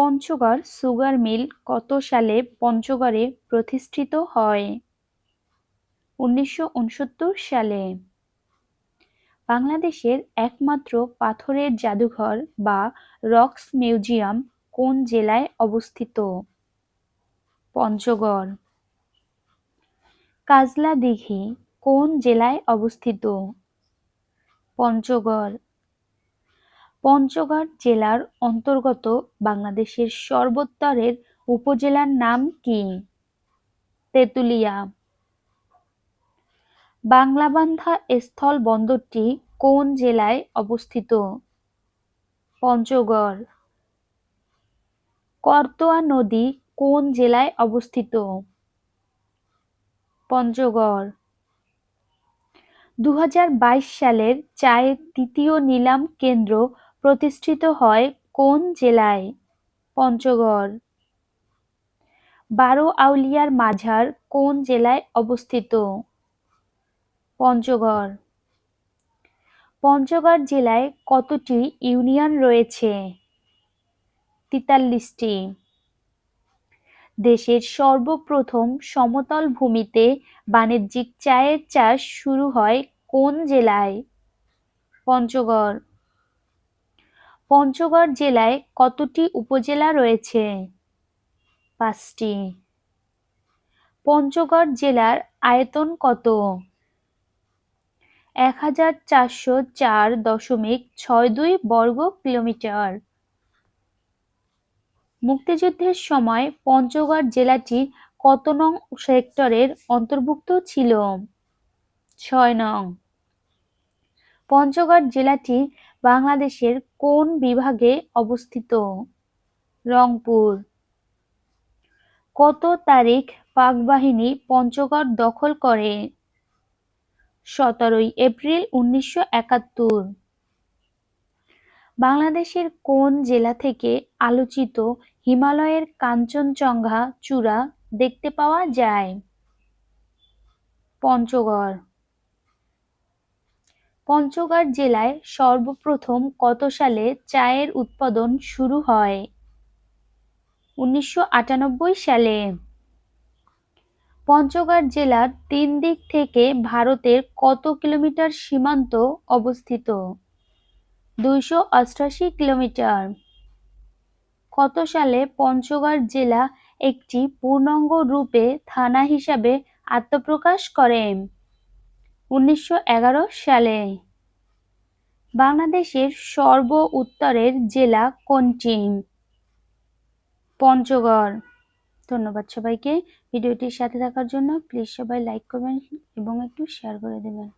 Panchagarh sugar mill কত সালে পঞ্চগড়ে প্রতিষ্ঠিত হয়? উনিশশো উনসত্তর সালে। বাংলাদেশের একমাত্র পাথরের জাদুঘর বা রক্স মিউজিয়াম কোন জেলায় অবস্থিত? পঞ্চগড়। কাজলা দিঘি কোন জেলায় অবস্থিত? পঞ্চগড়। পঞ্চগড় জেলার অন্তর্গত বাংলাদেশের সর্বোত্তরের উপজেলার নাম কি? তেতুলিয়া। বাংলাবান্ধা স্থল বন্দরটি কোন জেলায় অবস্থিত? পঞ্চগড়। করতোয়া নদী কোন জেলায় অবস্থিত? পঞ্চগড়। দু হাজার বাইশ সালের চায়ের তৃতীয় নিলাম কেন্দ্র প্রতিষ্ঠিত হয় কোন জেলায়? পঞ্চগড়। বারো আউলিয়ার মাঝার কোন জেলায় অবস্থিত? পঞ্চগড়। পঞ্চগড় জেলায় কতটি ইউনিয়ন রয়েছে? তেতাল্লিশটি। দেশের সর্বপ্রথম সমতল ভূমিতে বাণিজ্যিক চায়ের চাষ শুরু হয় কোন জেলায়? পঞ্চগড়। পঞ্চগড় জেলায় কতটি উপজেলা রয়েছে? পাঁচটি। পঞ্চগড় জেলার আয়তন কত? এক হাজার চারশো চার দশমিক ছয় দুই বর্গ কিলোমিটার। মুক্তিযুদ্ধের সময় পঞ্চগড় জেলাটি কত নং সেক্টরের অন্তর্ভুক্ত ছিল? ছয় নং। পঞ্চগড় জেলাটি বাংলাদেশের কোন বিভাগে অবস্থিত? রংপুর। কত তারিখ পাক বাহিনী পঞ্চগড় দখল করে? সতেরোই এপ্রিল উনিশশো একাত্তর। বাংলাদেশের কোন জেলা থেকে আলোচিত হিমালয়ের কাঞ্চনজঙ্ঘা চূড়া দেখতে পাওয়া যায়? পঞ্চগড়। পঞ্চগড় জেলায় সর্বপ্রথম কত সালে চায়ের উৎপাদন শুরু হয়? উনিশশো আটানব্বই সালে। পঞ্চগড় জেলার তিন দিক থেকে ভারতের কত কিলোমিটার সীমান্ত অবস্থিত? দুইশো অষ্টাশি কিলোমিটার। কত সালে পঞ্চগড় জেলা একটি পূর্ণাঙ্গ রূপে থানা হিসাবে আত্মপ্রকাশ করে? উনিশশো এগারো সালে। বাংলাদেশের সর্ব উত্তরের জেলা কোনটি? পঞ্চগড়। ধন্যবাদ সবাইকে। ভিডিওটির সাথে থাকার জন্য প্লিজ সবাই লাইক করবেন এবং একটু শেয়ার করে দেবেন।